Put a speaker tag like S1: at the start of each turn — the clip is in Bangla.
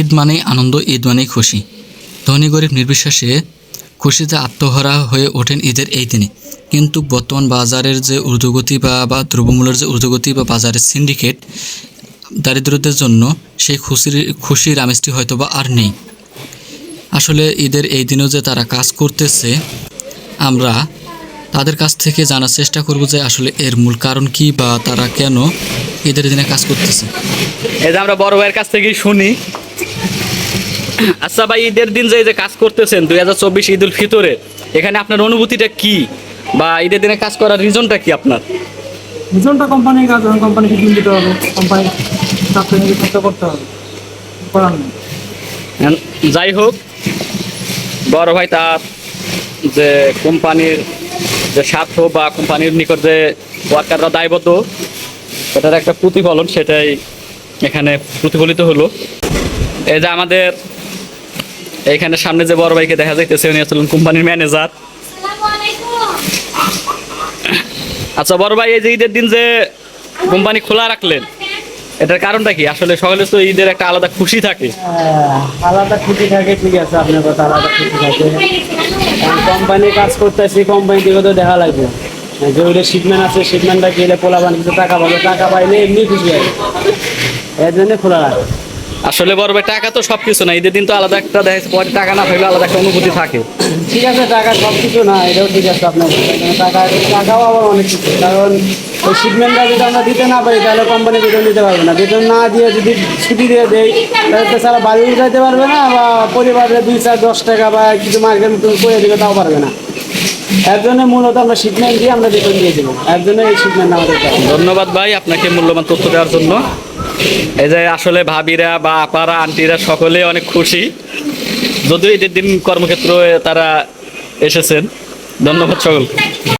S1: ঈদ মানেই আনন্দ, ঈদ মানেই খুশি। ধনী গরিব নির্বিশেষে খুশিতে আত্মহারা হয়ে ওঠেন ঈদের এই দিনে। কিন্তু বর্তমান বাজারের যে ঊর্ধ্বগতি বা বা দ্রব্যমূল্যের যে ঊর্ধ্বগতি বা বাজারের সিন্ডিকেট দারিদ্রদের জন্য সেই খুশির খুশির আমেজটি হয়তো বা আর নেই। আসলে ঈদের এই দিনেও যে তারা কাজ করতেছে, আমরা তাদের কাছ থেকে জানার চেষ্টা করব যে আসলে এর মূল কারণ কি বা তারা কেন ঈদের দিনে কাজ করতেছে।
S2: এই যে আমরা বড় ভাইয়ের কাছ থেকেই শুনি। আচ্ছা ভাই ঈদের দিন যে এই যে কাজ করতেছেন দুই হাজার চব্বিশ ঈদ উল ফিতরে এখানে আপনার অনুভূতিটা কি? বা ঈদের দিনে কাজ করার রিজনটা কি আপনার?
S3: দুজনটা কোম্পানির কাজ কোম্পানিকে দিন দিতে হবে কোম্পানি করতে হবে করার
S2: যাই হোক বড় ভাই তার যে কোম্পানির যে স্বার্থ বা কোম্পানির নিকট যে ওয়ার্কাররা দায়বদ্ধ সেটার একটা প্রতিফলন সেটাই এখানে প্রতিফলিত হলো। এই যে আমাদের এইখানে সামনে যে বড় ভাইকে দেখা যাইতেছে উনি আসলে কোম্পানির ম্যানেজার আচ্ছা বড় ভাই এই যে ঈদের দিন যে কোম্পানি খোলা রাখলেন এটার কারণটা কি? আসলে সকালে তো ঈদের একটা আলাদা খুশি থাকে।
S3: হ্যাঁ, আলাদা ছুটি থাকে ঠিক আছে আপনার কথা আলাদা ছুটি থাকে। কোম্পানি কাজ করতেছি কোম্পানি দিকে তো দেখা লাগবে। জরুরি শিপমেন্ট আছে শিপমেন্টটা গেলে পোলাবান কিছু টাকা পাবে, টাকা পাইলে এমনি খুশি হয় এর জন্য খোলা রাখে।
S2: আসলে বড় ভাই টাকা তো সব কিছু না ঈদের দিন তো আলাদা একটা দেখা পরে টাকা না থাকলে আলাদা একটা অনুভূতি থাকে।
S3: ঠিক আছে টাকা সব কিছু না এটাও ঠিক আছে আপনার। টাকা টাকাও আবার অনেক কিছু। কারণ ওই শিপমেন্টটা যদি আমরা দিতে না পারি তাহলে কোম্পানি বেতন দিতে পারবে না। বেতন না দিয়ে যদি ছুটি দিয়ে দেয় তাহলে তো সারা বাড়ি উঠাইতে পারবে না বা পরিবারে দুই চার দশ টাকা বা কিছু মার্কেট মতন করে দিবে তাও পারবে না। এর জন্য মূলত আমরা শিপমেন্ট দিয়ে আমরা বেতন দিয়ে দেবো। এর জন্য এই শিপমেন্ট আমাদের
S2: ধন্যবাদ ভাই আপনাকে মূল্যবান তথ্য দেওয়ার জন্য। এই যে আসলে ভাবিরা বা আপারা, আন্টিরা সকলে অনেক খুশি। যদিও ঈদের দিন কর্মক্ষেত্র তারা এসেছেন। ধন্যবাদ সকল